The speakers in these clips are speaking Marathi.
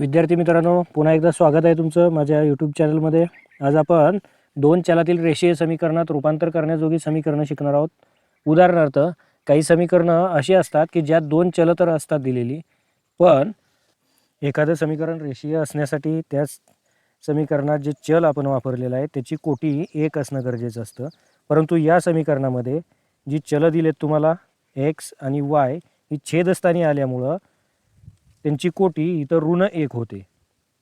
विद्यार्थी मित्रांनो पुन्हा एकदा स्वागत आहे तुमचं माझ्या यूट्यूब चॅनलमध्ये आज आपण दोन चलातील रेषीय समीकरणात रूपांतर करण्याजोगी समीकरणं शिकणार आहोत. उदाहरणार्थ काही समीकरणं अशी असतात की ज्यात दोन चल तर असतात दिलेली पण एखादं समीकरण रेषीय असण्यासाठी त्याच समीकरणात जे चल आपण वापरलेलं आहे त्याची कोटी एक असणं गरजेचं असतं. परंतु या समीकरणामध्ये जी चलं दिलेत तुम्हाला एक्स आणि वाय ही छेदस्थानी आल्यामुळं त्यांची कोटी इथं ऋण एक होते.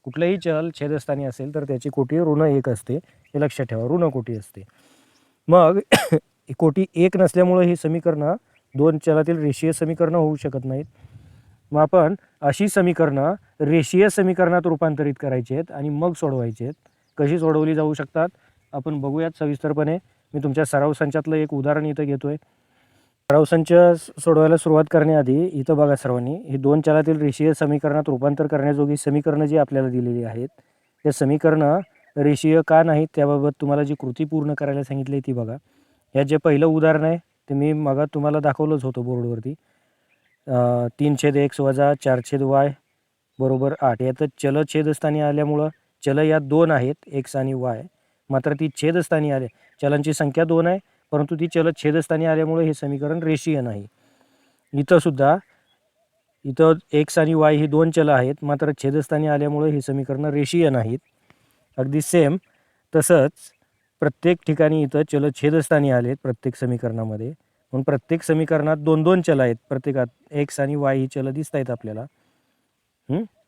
कुठलंही चल छेदस्थानी असेल तर त्याची कोटी ऋण एक असते. हे लक्षात ठेवा ऋण कोटी असते. मग कोटी एक नसल्यामुळं ही समीकरणं दोन चलातील रेषीय समीकरणं होऊ शकत नाहीत. मग आपण अशी समीकरणं रेषीय समीकरणात रूपांतरित करायची आहेत आणि मग सोडवायची आहेत. कशी सोडवली जाऊ शकतात? आपण बघूयात सविस्तरपणे. मी तुमच्या सराव संचातलं एक उदाहरण इथं घेतो आहे सराव संच सोडवायला सुरुवात करण्याआधी इथं बघा सर्वांनी ही दोन चलातील रेषीय समीकरणात रूपांतर करण्याजोगी समीकरणं जी आपल्याला दिलेली आहेत त्या समीकरणं रेषीय का नाहीत त्याबाबत तुम्हाला जी कृती पूर्ण करायला सांगितली ती बघा. यात जे पहिलं उदाहरण आहे ते मी मग तुम्हाला दाखवलंच होतं बोर्डवरती. तीन छेद एक्स वजा चार छेद वाय बरोबर आठ. यात चल छेदस्थानी आल्यामुळं चल यात दोन आहेत एक्स आणि वाय. मात्र ती छेदस्थानी आले चलांची संख्या दोन आहे परंतु ती चल छेदस्थानी आल्यामुळे हे समीकरण रेषीय नाही. इथं सुद्धा इथं एक्स आणि वाय ही दोन चलं आहेत मात्र छेदस्थानी आल्यामुळे ही समीकरणं रेषीय नाहीत. अगदी सेम तसंच प्रत्येक ठिकाणी इथं चल छेदस्थानी आलेत प्रत्येक समीकरणामध्ये. म्हणून प्रत्येक समीकरणात दोन दोन चलं आहेत. प्रत्येकात एक्स आणि वाय ही चलं दिसत आहेत आपल्याला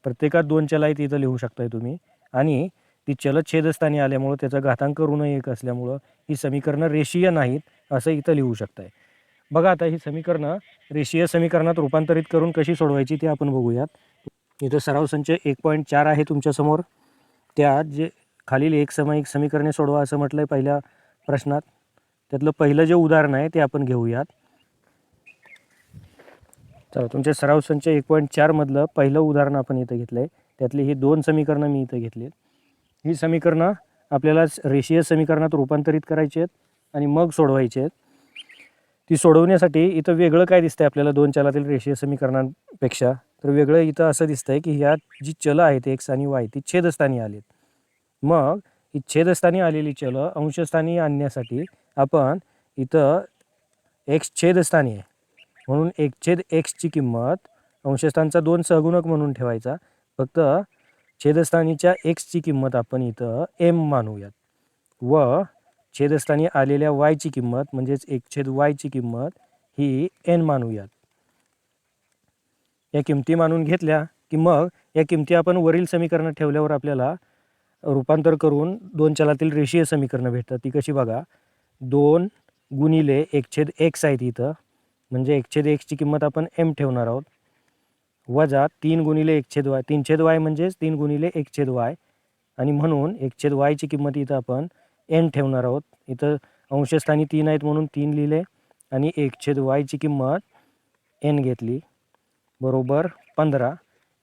प्रत्येकात दोन चलं आहेत इथं लिहू शकताय तुम्ही. आणि ती चल छेदस्थानी आल्यामुळं त्याचा घातांक ऋण एक असल्यामुळं ही समीकरणं रेषीय नाहीत असं इथं लिहू शकताय. बघा आता ही समीकरणं रेषीय समीकरणात रूपांतरित करून कशी सोडवायची ते आपण बघूयात. इथं सराव संच एक पॉईंट चार आहे तुमच्यासमोर त्यात जे खालील एक समायिक समीकरणे सोडवा असं म्हटलं आहे पहिल्या प्रश्नात. त्यातलं पहिलं जे उदाहरण आहे ते आपण घेऊयात. चला तुमच्या सराव संच एक पॉईंट चारमधलं पहिलं उदाहरण आपण इथं घेतलं आहे त्यातली ही दोन समीकरणं मी इथं घेतली आहेत ही समीकरणं आपल्याला रेषीय समीकरणात रूपांतरित करायची आहेत आणि मग सोडवायची आहेत. ती सोडवण्यासाठी इथं वेगळं काय दिसतंय आपल्याला दोन चलातील रेषीय समीकरणांपेक्षा? तर वेगळं इथं असं दिसतंय की ह्या जी चलं आहेत एक्स आणि वाय ती छेदस्थानी आलीत. मग ही छेदस्थानी आलेली चलं अंशस्थानी आणण्यासाठी आपण इथं एक्स छेदस्थानी आहे. म्हणून एक छेद एक्सची किंमत अंशस्थानचा दोन सहगुणक म्हणून ठेवायचा. फक्त छेदस्थानीच्या एक्सची किंमत आपण इथं एम मानूयात. व छेदस्थानी आलेल्या वायची किंमत म्हणजेच एक छेद वायची किंमत ही एन मानूयात. या किमती मानून घेतल्या की मग या किमती आपण वरील समीकरणात ठेवल्यावर आपल्याला रूपांतर करून दोन चलातील रेषीय समीकरणं भेटतात. ती कशी बघा? दोन गुणिले एक छेद एक्स आहेत इथं. म्हणजे एक छेद एक्सची किंमत आपण एम ठेवणार आहोत. वजा तीन गुणिले एक छेद वाय. तीन छेद वाय म्हणजेच तीन गुणिले एक छेद वाय. आणि म्हणून एक छेद वायची किंमत इथं आपण एन ठेवणार आहोत. इथं अंशस्थानी तीन आहेत म्हणून तीन लिहिले. आणि एक छेद वायची किंमत एन घेतली. बरोबर पंधरा.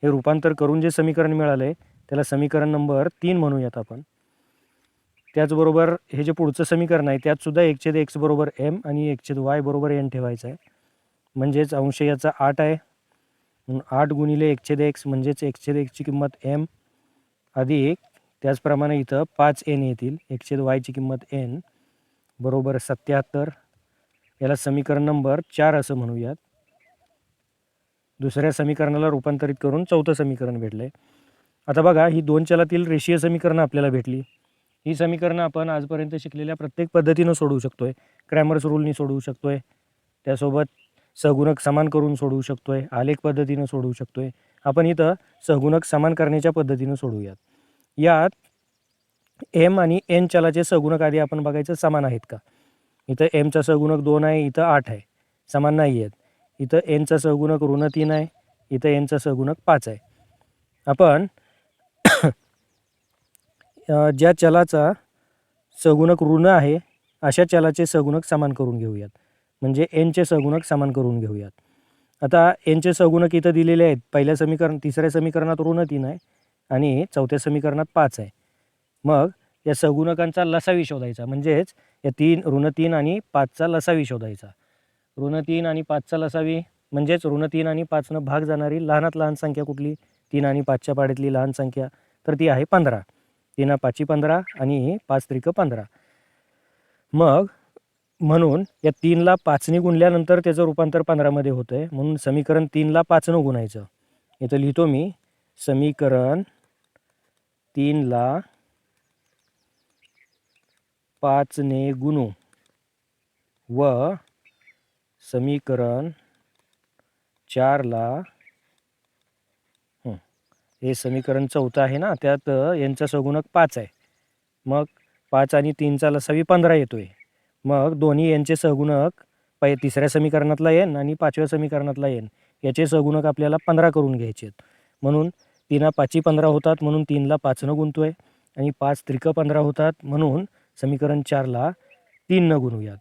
हे रूपांतर करून जे समीकरण मिळालं आहे त्याला समीकरण नंबर तीन म्हणूयात आपण. त्याचबरोबर हे जे पुढचं समीकरण आहे त्यात सुद्धा एक छेद एक्स बरोबर एम आणि एक छेद वाय बरोबर एन ठेवायचं आहे. म्हणजेच अंश याचा आठ आहे. म्हणून आठ गुणिले एक छेद एक्स म्हणजेच एक छेद एक्सची किंमत एम अधिक त्याचप्रमाणे इथं पाच एन येतील. एक छेद वायची किंमत एन बरोबर सत्याहत्तर. याला समीकरण नंबर चार असं म्हणूयात. दुसऱ्या समीकरणाला रूपांतरित करून चौथं समीकरण भेटलं. आहे आता बघा ही दोन चलातील रेषीय समीकरणं आपल्याला भेटली. ही समीकरणं आपण आजपर्यंत शिकलेल्या प्रत्येक पद्धतीनं सोडवू शकतोय. क्रॅमर्स रूलनी सोडवू आहे त्यासोबत सहगुणक समान करून सोडवू शकतोय आलेख पद्धतीनं सोडवू शकतोय. आपण इथं सहगुणक समान करण्याच्या पद्धतीनं सोडवूयात. यात एम आणि एन चलाचे सहगुणक आधी आपण बघायचं समान आहेत का? इथं एमचा सहगुणक दोन आहे इथं आठ आहे. समान नाही आहेत. इथं एनचा सहगुणक ऋण तीन आहे इथं एनचा सहगुणक पाच आहे. आपण ज्या चलाचा सहगुणक ऋण आहे अशा चलाचे सहगुणक समान करून घेऊयात. म्हणजे एनचे सगुणक समान करून घेऊयात. आता एनचे सगुणक इथं दिलेले आहेत. पहिल्या समीकरण तिसऱ्या समीकरणात ऋण तीन आहे आणि चौथ्या समीकरणात पाच आहे. मग या सगुणकांचा लसावी शोधायचा. म्हणजेच या तीन ऋण तीन आणि पाचचा लसावी शोधायचा. ऋण तीन आणि पाचचा लसावी म्हणजेच ऋण तीन आणि पाचनं भाग जाणारी लहानात लहान संख्या कुठली? तीन आणि पाचच्या पाड्यातली लहान संख्या. तर ती आहे पंधरा. तीन पाची पंधरा आणि पाच त्रिक पंधरा. मग म्हणून या तीनला पाचने गुणल्यानंतर त्याचं रूपांतर पंधरामध्ये होतं आहे म्हणून समीकरण तीनला पाचनं गुणायचं. इथं लिहितो मी समीकरण तीनला पाचने गुणू व समीकरण चारला हे समीकरण चौथं आहे ना त्यात यांचा सगुणक पाच आहे. मग पाच आणि तीनचा लसावी पंधरा येतो आहे मग दोन्ही यांचे सहगुणक पै तिसऱ्या समीकरणातला येन आणि पाचव्या समीकरणातला येन याचे सहगुणक आपल्याला पंधरा करून घ्यायचे आहेत. म्हणून तीना पाची पंधरा होतात म्हणून तीनला पाचनं गुंतोय आणि पाच त्रिक पंधरा होतात म्हणून समीकरण चारला तीननं गुणूयात.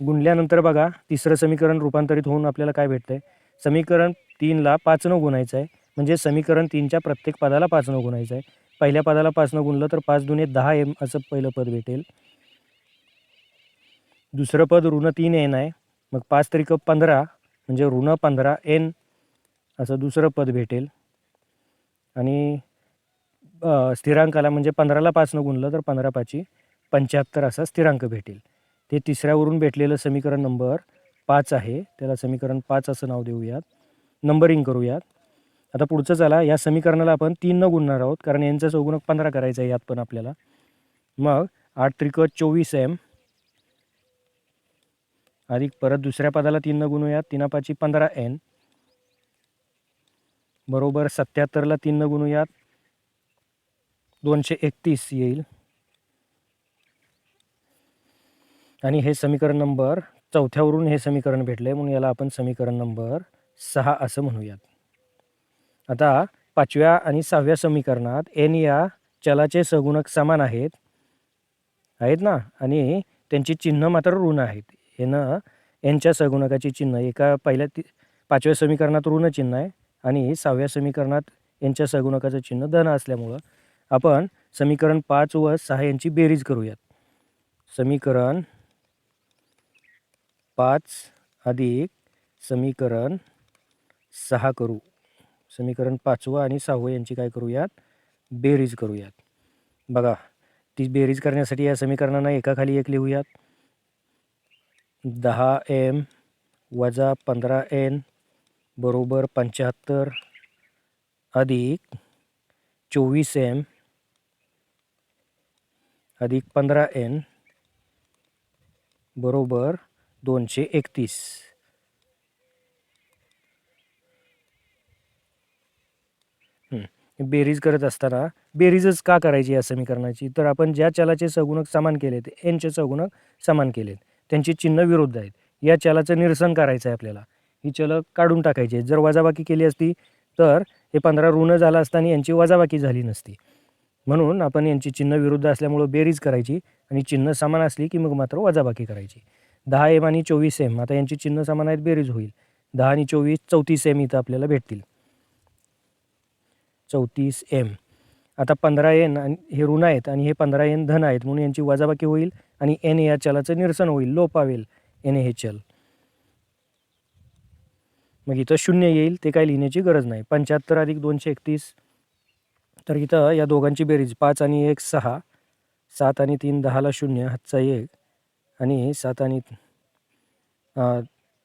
गुणल्यानंतर बघा तिसरं समीकरण रूपांतरित होऊन आपल्याला काय भेटतंय? समीकरण तीनला पाचनं गुणायचं आहे म्हणजे समीकरण तीनच्या प्रत्येक पदाला पाचनं गुणायचं आहे पहिल्या पदाला पाचनं गुणलं तर पाच दुने दहा एम असं पहिलं पद भेटेल. दुसरं पद ऋण तीन एन आहे. मग पाच त्रिक पंधरा म्हणजे ऋण पंधरा एन असं दुसरं पद भेटेल. आणि स्थिरांकाला म्हणजे पंधराला पाचनं गुणलं तर पंधरा पाची पंच्याहत्तर असा स्थिरांक भेटेल. ते तिसऱ्यावरून भेटलेलं समीकरण नंबर पाच आहे. त्याला समीकरण पाच असं नाव देऊयात. नंबरिंग करूयात. आता पुढचं चला या समीकरणाला आपण तीन न गुणणार आहोत कारण यांचं चौगुणक पंधरा करायचं आहे यात पण आपल्याला. मग आठ त्रिक चोवीस एम. अधिक परत दुसऱ्या पदाला तीन न गुणूयात तीन पाची पंधरा एन. बरोबर सत्याहत्तरला तीन न गुणूयात दोनशे एकतीस येईल. आणि हे समीकरण नंबर चौथ्यावरून हे समीकरण भेटले म्हणून याला आपण समीकरण नंबर सहा असं म्हणूयात. आता पाचव्या आणि सहाव्या समीकरणात एन या चलाचे सगुणक समान आहेत. आहेत ना? आणि त्यांची चिन्ह मात्र ऋण आहेत. एनं एनच्या सगुणकाची चिन्ह एका पहिल्या ती पाचव्या समीकरणात ऋण चिन्ह आहे आणि सहाव्या समीकरणात यांच्या सगुणकाचं चिन्ह धन असल्यामुळं आपण समीकरण पाच व सहा यांची बेरीज करूयात. समीकरण पाच अधिक समीकरण सहा करू. समीकरण पाचवं आणि सहावं यांची काय करूयात? बेरीज करूयात. बघा ती बेरीज करण्यासाठी या समीकरणांना एकाखाली एक लिहूयात. दहा एम वजा पंधरा एन बरोबर पंच्याहत्तर अधिक चोवीस एम अधिक पंधरा एन बरोबर दोनशे एकतीस. बेरीज करत असताना बेरीजच का करायची या समीकरणाची? तर आपण ज्या चलाचे सगुणक समान केलेत एनचे सगुणक समान केलेत. त्यांची चिन्ह विरुद्ध आहेत. या चलाचं निरसन करायचं आहे आपल्याला. ही चलं काढून टाकायची आहेत. जर वजाबाकी केली असती तर हे पंधरा ऋण झाला असताना आणि यांची वजाबाकी झाली नसती. म्हणून आपण यांची चिन्ह विरुद्ध असल्यामुळं बेरीज करायची आणि चिन्ह समान असली की मग मात्र वजाबाकी करायची. दहा एम आणि चोवीस एम आता यांची चिन्ह समान आहेत बेरीज होईल. दहा आणि चोवीस चौतीस एम इथं आपल्याला भेटतील. चौतीस एम आता पंधरा एन आणि हे ऋण आहेत आणि हे पंधरा एन धन आहेत म्हणून यांची वजाबाकी होईल आणि एन या चलाचं निरसन होईल लो पावेल एन हे चल. मग इथं शून्य येईल ते काही लिहिण्याची गरज नाही. पंच्याहत्तर अधिक दोनशे एकतीस. तर इथं या दोघांची बेरीज पाच आणि एक सहा. सात आणि तीन दहाला शून्य हातचा एक. आणि सात आणि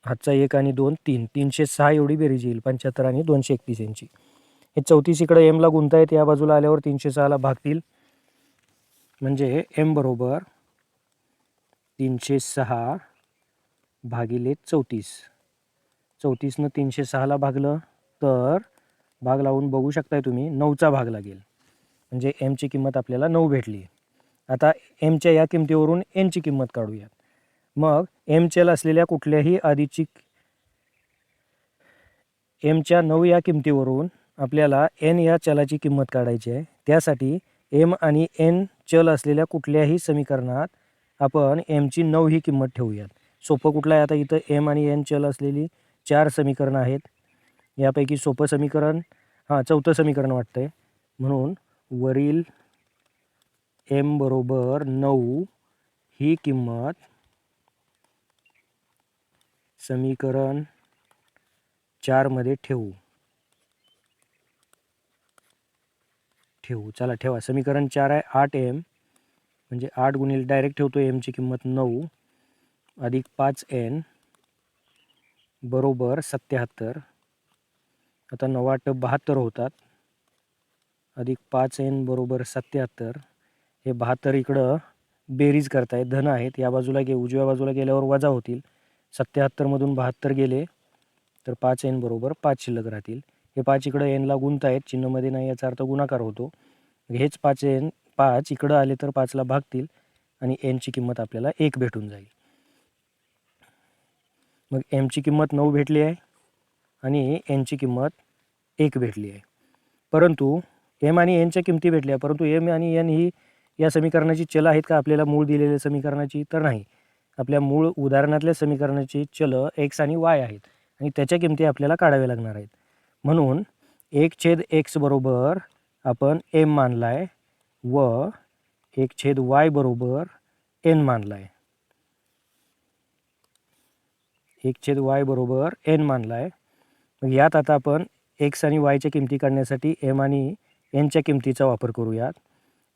हातचा एक आणि दोन तीन. तीनशे सहा एवढी बेरीज येईल पंच्याहत्तर आणि दोनशे एकतीस यांची. हे चौतीस इकडे एमला गुंतायत या बाजूला आल्यावर तीनशे सहाला भागतील. म्हणजे एम बरोबर तीनशे सहा भागिले चौतीस. चौतीसनं तीनशे सहाला भागलं तर भाग लावून बघू शकताय तुम्ही नऊचा भाग लागेल. म्हणजे एमची किंमत आपल्याला नऊ भेटली. आता एमच्या या किमतीवरून एनची किंमत काढूयात. मग एमचेल असलेल्या कुठल्याही आधीची एमच्या नऊ या किमतीवरून आपल्याला एन या चलाची किंमत काढायची आहे. त्यासाठी एम आणि एन चल असलेल्या कुठल्याही समीकरणात आपण एमची नऊ ही किंमत ठेवूयात. सोपं कुठलं आहे? आता इथं एम आणि एन चल असलेली चार समीकरणं आहेत. यापैकी सोपं समीकरण हां चौथं समीकरण वाटतं आहे म्हणून वरील एम बरोबर नऊ ही किंमत समीकरण चारमध्ये ठेवू. ठेवू. चला ठेवा. समीकरण चार आहे आठ एम म्हणजे आठ गुणिले डायरेक्ट ठेवतो एमची किंमत नऊ. अधिक पाच एन बरोबर सत्याहत्तर. आता नऊ आठ बहात्तर होतात. अधिक पाच एन बरोबर सत्याहत्तर. हे बहात्तर इकडं बेरीज करतायत धन आहेत. या बाजूला गे उजव्या बाजूला गेल्यावर वजा होतील. सत्याहत्तरमधून बहात्तर गेले तर पाच एन बरोबर पाच शिल्लक राहतील. हे पाच इकडं एनला आहेत. चिन्हमध्ये नाही याचा अर्थ गुणाकार होतो. हेच पाच एन पाच इकडं आले तर पाचला भागतील आणि एनची किंमत आपल्याला एक भेटून जाईल. मग एमची किंमत नऊ भेटली आहे आणि एनची किंमत एक भेटली आहे. परंतु एम आणि एनच्या किमती भेटल्या. परंतु एम आणि एन ही या समीकरणाची चल आहेत का? आपल्याला मूळ दिलेल्या समीकरणाची तर नाही. आपल्या मूळ उदाहरणातल्या समीकरणाची चल एक्स आणि वाय आहेत आणि त्याच्या किमती आपल्याला काढाव्या लागणार आहेत. म्हणून एक छेद एक्स बरोबर आपण एम मानला आहे व एक छेद वाय बरोबर एन मानला आहे एक छेद वाय बरोबर एन मानला आहे मग यात आता आपण एक्स आणि वायच्या किमती काढण्यासाठी एम आणि एनच्या किमतीचा वापर करूयात.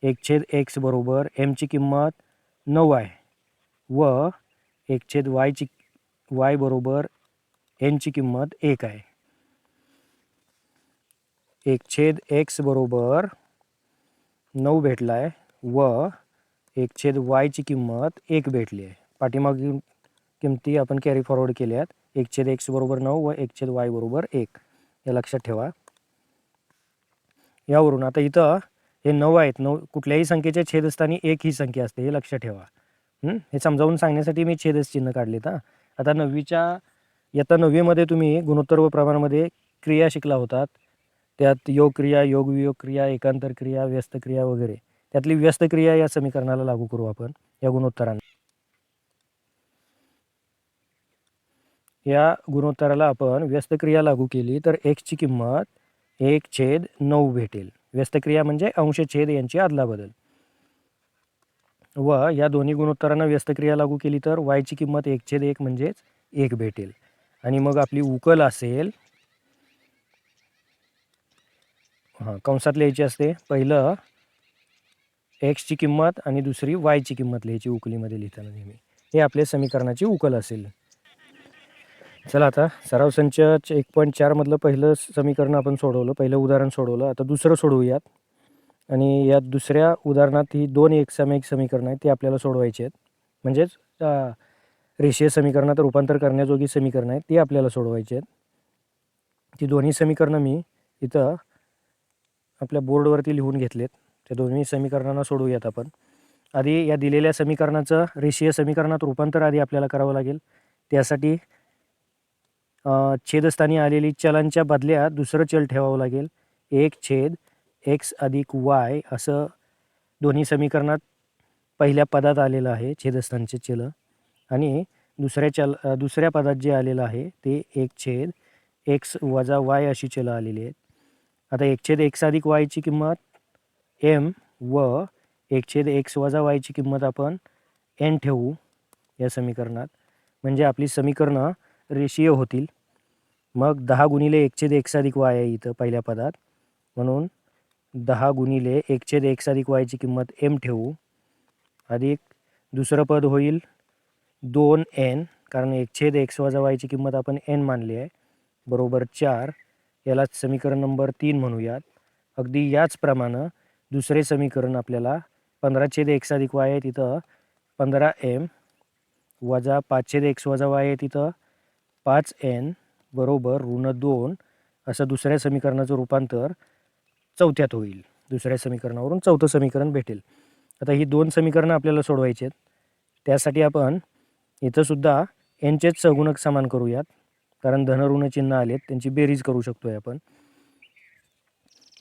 एक छेद एक्स बरोबर एमची किंमत नऊ आहे व एक छेद वायची वाय बरोबर एनची किंमत एक आहे. एक छेद एक्स बरोबर नऊ भेटला आहे व एक छेद वायची किंमत एक भेटली आहे. पाठीमाग किमती आपण कॅरी फॉरवर्ड केल्यात. एक छेद एक्स बरोबर नऊ व एक छेद वाय बरोबर एक. हे लक्षात ठेवा. यावरून आता इथं हे नऊ आहेत. नऊ कुठल्याही संख्येच्या छेदस्थानी एक ही संख्या असते हे लक्षात ठेवा. हे? समजावून सांगण्यासाठी मी छेदस चिन्ह काढलेत हां. आता नववीच्या इयत्ता नववीमध्ये तुम्ही गुणोत्तर व प्रमाणामध्ये क्रिया शिकला होतात. त्यात योगक्रिया योग वियोग क्रिया एकांतर क्रिया व्यस्तक्रिया वगैरे. त्यातली व्यस्तक्रिया या समीकरणाला लागू करू आपण या गुणोत्तरांना. या गुणोत्तराला आपण व्यस्तक्रिया लागू केली तर एक्सची किंमत एक छेद नऊ भेटेल. व्यस्तक्रिया म्हणजे अंश छेद यांची आदलाबदल. व या दोन्ही गुणोत्तरांना व्यस्तक्रिया लागू केली तर वायची किंमत एक छेद एक म्हणजेच एक भेटेल. आणि मग आपली उकल असेल हां कंसात लिहायची असते. पहिलं एक्सची किंमत आणि दुसरी वायची किंमत लिहायची उकलीमध्ये लिहिताना नेहमी. हे आपल्या समीकरणाची उकल असेल. चला आता सराव संच एक पॉईंट चारमधलं पहिलं समीकरण आपण सोडवलं. पहिलं उदाहरण सोडवलं. आता दुसरं सोडवूयात. आणि या दुसऱ्या उदाहरणात ही दोन एकसामायिक समीकरणं आहेत ती आपल्याला सोडवायची आहेत. म्हणजेच रेषीय समीकरणात रूपांतर करण्याजोगी समीकरणं आहेत ती आपल्याला सोडवायची आहेत. ती दोन्ही समीकरणं मी इथं आपल्या बोर्डवरती लिहून घेतलेत. त्या दोन्ही समीकरणांना सोडवूयात आपण. आधी या दिलेल्या समीकरणाचं रेषीय समीकरणात रूपांतर आधी आपल्याला करावं लागेल. त्यासाठी छेदस्थानी आलेली चलांच्या बदल्यात दुसरं चल ठेवावं लागेल. एक छेद एक्स अधिक वाय असं दोन्ही समीकरणात पहिल्या पदात आलेलं आहे छेदस्थानचे चल. आणि दुसऱ्या चल दुसऱ्या पदात जे आलेलं आहे ते एक छेद एक्स वजा वाय अशी चलं आलेली आहेत. आता एकछेद एक्स अधिक वायची किंमत एम व एकछेद एक्स वजा वायची किंमत आपण एन ठेवू या समीकरणात. म्हणजे आपली समीकरणं रेषीय होतील. मग दहा गुणिले एकछेद एक्स अधिक वाय आहे इथं पहिल्या पदात. म्हणून दहा गुणिले एकछेद एक्स अधिक वायची किंमत एम ठेवू. अधिक दुसरं पद होईल दोन एन कारण एकछेद एक्स वजा वायची किंमत आपण एन मानली आहे. बरोबर चार. यालाच समीकरण नंबर तीन म्हणूयात. अगदी याचप्रमाणे दुसरे समीकरण आपल्याला पंधरा छेद एक्स अधिक वाय आहे तिथं पंधरा एम वजा पाच छेद एक्स वजा वाय आहे तिथं पाच एन बरोबर ऋण दोन असं दुसऱ्या समीकरणाचं रूपांतर चौथ्यात होईल. दुसऱ्या समीकरणावरून चौथं समीकरण भेटेल. आता ही दोन समीकरणं आपल्याला सोडवायची आहेत त्यासाठी आपण इथंसुद्धा एनचेच सगुणक समान करूयात. कारण धनऋण चिन्ह आलेत त्यांची बेरीज करू शकतो आहे आपण.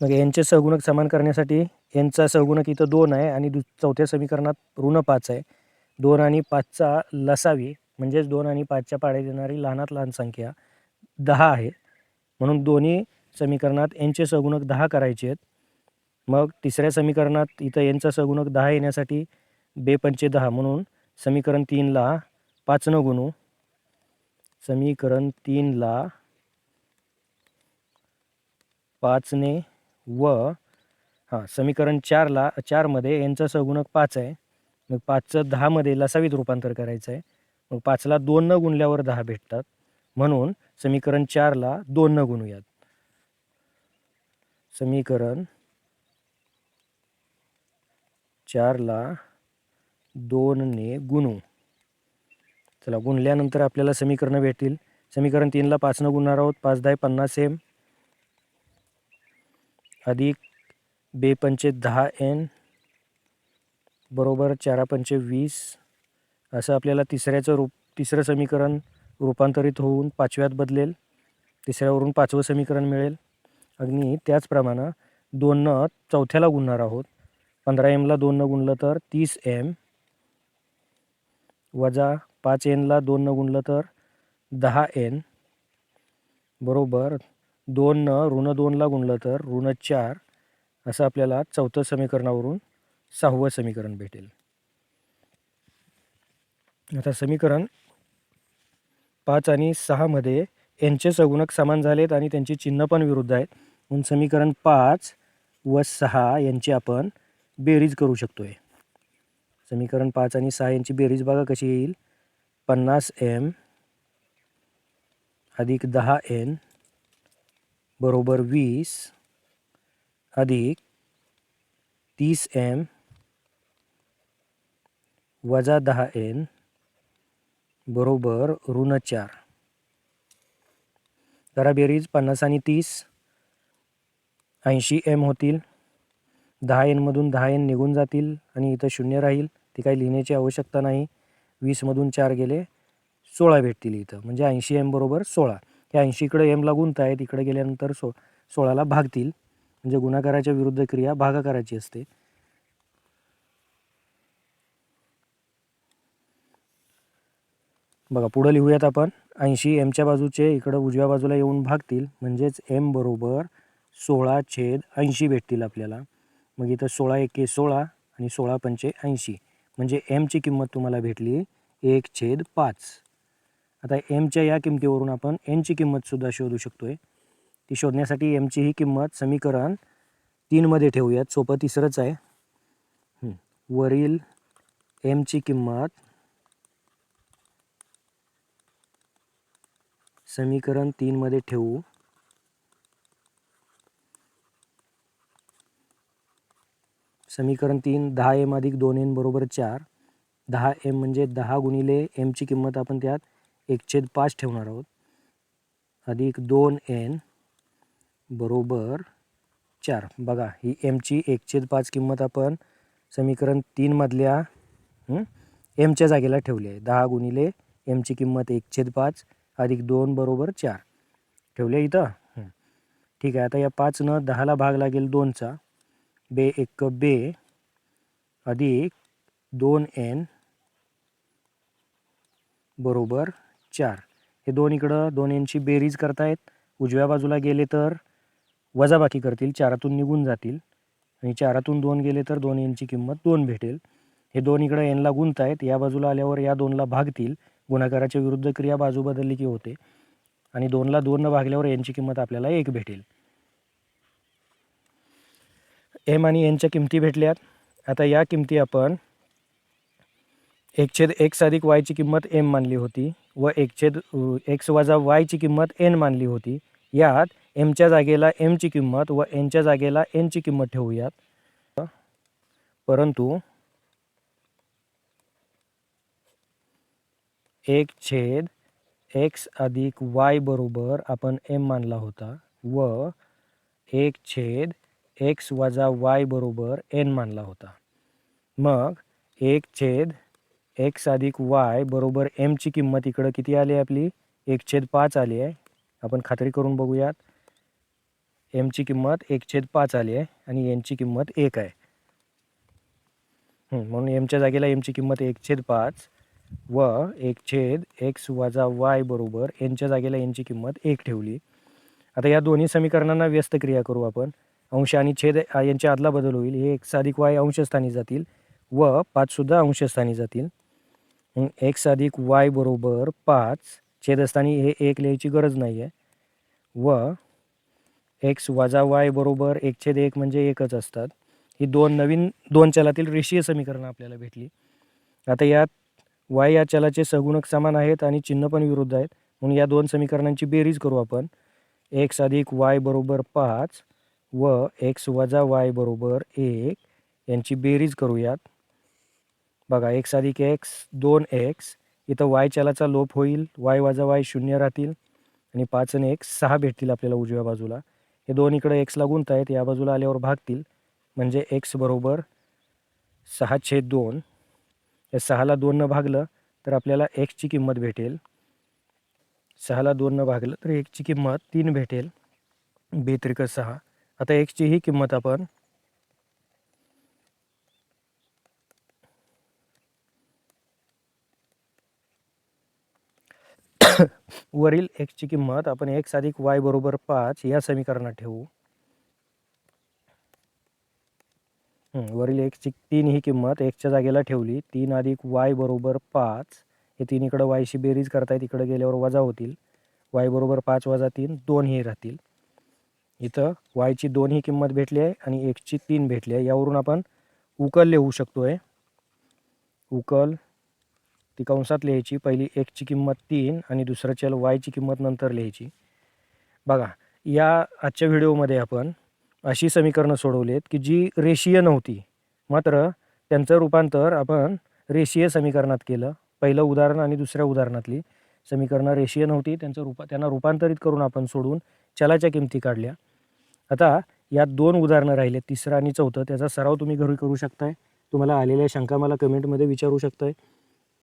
मग यांचे सहगुणक समान करण्यासाठी यांचा सहगुणक इथं दोन आहे आणि दु चौथ्या समीकरणात ऋण पाच आहे. दोन आणि पाचचा लसावी म्हणजेच दोन आणि पाचच्या पाड्यात येणारी लहानात लहान संख्या दहा आहे. म्हणून दोन्ही समीकरणात यांचे सहगुणक दहा करायचे आहेत. मग तिसऱ्या समीकरणात इथं यांचा सहगुणक दहा येण्यासाठी बेपंचे दहा म्हणून समीकरण तीनला पाचनं गुणू. समीकरण तीनला पाचने व हां समीकरण चारला चारमध्ये यांचा सगुणक पाच आहे. मग पाचचं दहामध्ये लसावीत रूपांतर करायचं आहे. मग पाचला दोन न गुणल्यावर दहा भेटतात. म्हणून समीकरण चारला दोन न गुणूयात. समीकरण चारला दोनने गुणू. चला गुणल्यानंतर आपल्याला समीकरणं भेटतील. समीकरण तीनला पाचनं गुणणार आहोत. पाच दहा पन्नास एम. अधिक बेपंचे दहा एन. बरोबर चारा पंचे वीस. असं आपल्याला तिसऱ्याचं रूप तिसरं समीकरण रूपांतरित होऊन पाचव्यात बदलेल. तिसऱ्यावरून पाचवं समीकरण मिळेल. आणि त्याचप्रमाणे दोननं चौथ्याला गुणणार आहोत. पंधरा एमला दोननं गुणलं तर तीस एम वजा पाच एनला दोननं गुणलं तर दहा एन. बरोबर. दोननं ऋण दोनला गुणलं तर ऋण चार. असं आपल्याला चौथं समीकरणावरून सहावं समीकरण भेटेल. आता समीकरण पाच आणि सहामध्ये यांचे सगुणक समान झालेत आणि त्यांची चिन्ह पण विरुद्ध आहेत. म्हणून समीकरण पाच व सहा यांची आपण बेरीज करू शकतो आहे समीकरण पाच आणि सहा यांची बेरीज बघा कशी येईल. पन्नास एम अधिक दहा एन बरोबर वीस अधिक तीस एम वजा दहा एन बरोबर ऋण चार. जरा बेरीज पन्नास आणि तीस ऐंशी एम होतील. दहा एनमधून दहा एन निघून जातील आणि इथं शून्य राहील. ती काही लिहिण्याची आवश्यकता नाही. वीसमधून चार गेले सोळा भेटतील इथं. म्हणजे ऐंशी एम बरोबर सोळा. हे ऐंशीकडे एम लागून आहेत इकडे गेल्यानंतर सो सोळाला भागतील. म्हणजे गुणाकाराच्या विरुद्ध क्रिया भागाकाराची असते. बघा पुढं लिहूयात आपण. ऐंशी एमच्या बाजूचे इकडं उजव्या बाजूला येऊन भागतील. म्हणजेच एम बरोबर सोळा छेद ऐंशी भेटतील आपल्याला. मग इथं सोळा एके सोळा आणि सोळा पंचे ऐंशी. म्हणजे एमची किंमत तुम्हाला भेटली एक छेद पाच. आता एमच्या या किमतीवरून आपण एनची किंमतसुद्धा शोधू शकतो आहे ती शोधण्यासाठी एमची ही किंमत समीकरण तीनमध्ये ठेवूयात. सोपं तिसरंच आहे. वरील एमची किंमत समीकरण तीनमध्ये ठेवू. समीकरण तीन दहा एम अधिक दोन एन बरोबर चार. दहा एम म्हणजे दहा गुणिले एमची किंमत आपण त्यात एकछेद पाच ठेवणार आहोत. अधिक दोन एन बरोबर चार. बघा ही एमची एकछेद पाच किंमत आपण समीकरण तीनमधल्या एमच्या जागेला ठेवली आहे. दहा गुणिले एमची किंमत एकछेद पाच अधिक दोन बरोबर चार. ठेवले इथं? ठीक आहे आता या पाचनं दहाला भाग लागेल दोनचा. बे एक बे अधिक दोन एन बरोबर चार. हे दोन इकडं दोन एनची बेरीज करतायत. उजव्या बाजूला गेले तर वजाबाकी करतील चारातून निघून जातील. आणि चारातून दोन गेले तर दोन एनची किंमत दोन भेटेल. हे दोन इकडं एनला गुंतायत या बाजूला आल्यावर या दोनला भागतील. गुणाकाराच्या विरुद्ध क्रिया बाजू बदलली की होते. आणि दोनला दोननं भागल्यावर एनची किंमत आपल्याला एक भेटेल. एम आणि एनच्या किमती भेटल्यात. आता या किमती आपण एकछेद एक्स अधिक वायची किंमत एम मानली होती व एकछेद एक्स वजा वायची किंमत एन मानली होती. यात एमच्या जागेला एमची किंमत व एनच्या जागेला एनची किंमत ठेवूयात. परंतु एक छेद एक्स अधिक वाय बरोबर आपण एम मानला होता व एक छेद एक्स वजा वाय बरोबर एन मानला होता. मग एक छेद एक्स अधिक वाय बरोबर एमची किंमत इकडं किती आली आहे आपली? एक छेद पाच आली आहे. आपण खात्री करून बघूयात. एमची किंमत एक छेद पाच आली आहे आणि एनची किंमत एक आहे. म्हणून एमच्या जागेला एमची किंमत एक छेद पाच व एक छेद एक्स वजा वाय बरोबर एनच्या जागेला एनची किंमत एक ठेवली. आता या दोन्ही समीकरणांना व्यस्त क्रिया करू आपण. अंश आणि छेद यांची यांच्या आदला बदल होईल. हे एक्स अधिक वाय अंशस्थानी जातील व पाचसुद्धा अंशस्थानी जातील. एक्स अधिक वाय बरोबर पाच छेदस्थानी हे एक लिहायची गरज नाही आहे व एक्स वजा वाय बरोबर एक छेद एक म्हणजे एकच असतात. ही दोन नवीन दोन चलातील रेषीय समीकरणं आपल्याला भेटली. आता यात वाय या चलाचे सगुणक समान आहेत आणि चिन्ह पण विरुद्ध आहेत. म्हणून या दोन समीकरणांची बेरीज करू आपण. एक्स अधिक वाय बरोबर पाच व एक्स वजा वाय बरोबर एक यांची बेरीज करूयात. बघा एक्स अधिक एक्स दोन एक्स इथं वाय चलाचा लोप होईल वाय वजा वाय शून्य राहतील आणि पाच आणि एक सहा भेटतील आपल्याला उजव्या बाजूला. हे दोन इकडं एक्सला गुंत आहेत या बाजूला आल्यावर भागतील. म्हणजे एक्स बरोबर सहा छेद दोन. या सहाला दोननं भागलं तर आपल्याला एक्सची किंमत भेटेल. सहाला दोननं भागलं तर एकची किंमत तीन भेटेल. बेत्रिक सहा. आता एक्सची ही किंमत आपण वरील एक्सची किंमत आपण एक्स अधिक वाय बरोबर पाच या समीकरणात ठेवू. वरील एक्सची तीन ही किंमत एक्सच्या जागेला ठेवली. तीन अधिक वाय बरोबर पाच. हे तीन इकडं वायशी बेरीज करतायत इकडं गेल्यावर वजा होतील. वाय बरोबर पाच वजा तीन दोन ही राहतील. इथं वायची दोन ही किंमत भेटली आहे आणि एक्सची तीन भेटली आहे. यावरून आपण उकल लिहू शकतो आहे उकल ती कंसात लिहायची. पहिली एकची किंमत तीन आणि दुसरं चल वायची किंमत नंतर लिहायची. बघा या आजच्या व्हिडिओमध्ये आपण अशी समीकरणं सोडवलीत की जी रेषीय नव्हती मात्र त्यांचं रूपांतर आपण रेषीय समीकरणात केलं. पहिलं उदाहरण आणि दुसऱ्या उदाहरणातली समीकरणं रेषीय नव्हती. त्यांचं रूपा त्यांना रूपांतरित करून आपण सोडून चलाच्या किमती काढल्या. आता यात दोन उदाहरणं राहिले तिसरं आणि चौथं त्याचा सराव तुम्ही घरी करू शकताय. तुम्हाला आलेल्या शंका मला कमेंटमध्ये विचारू शकताय.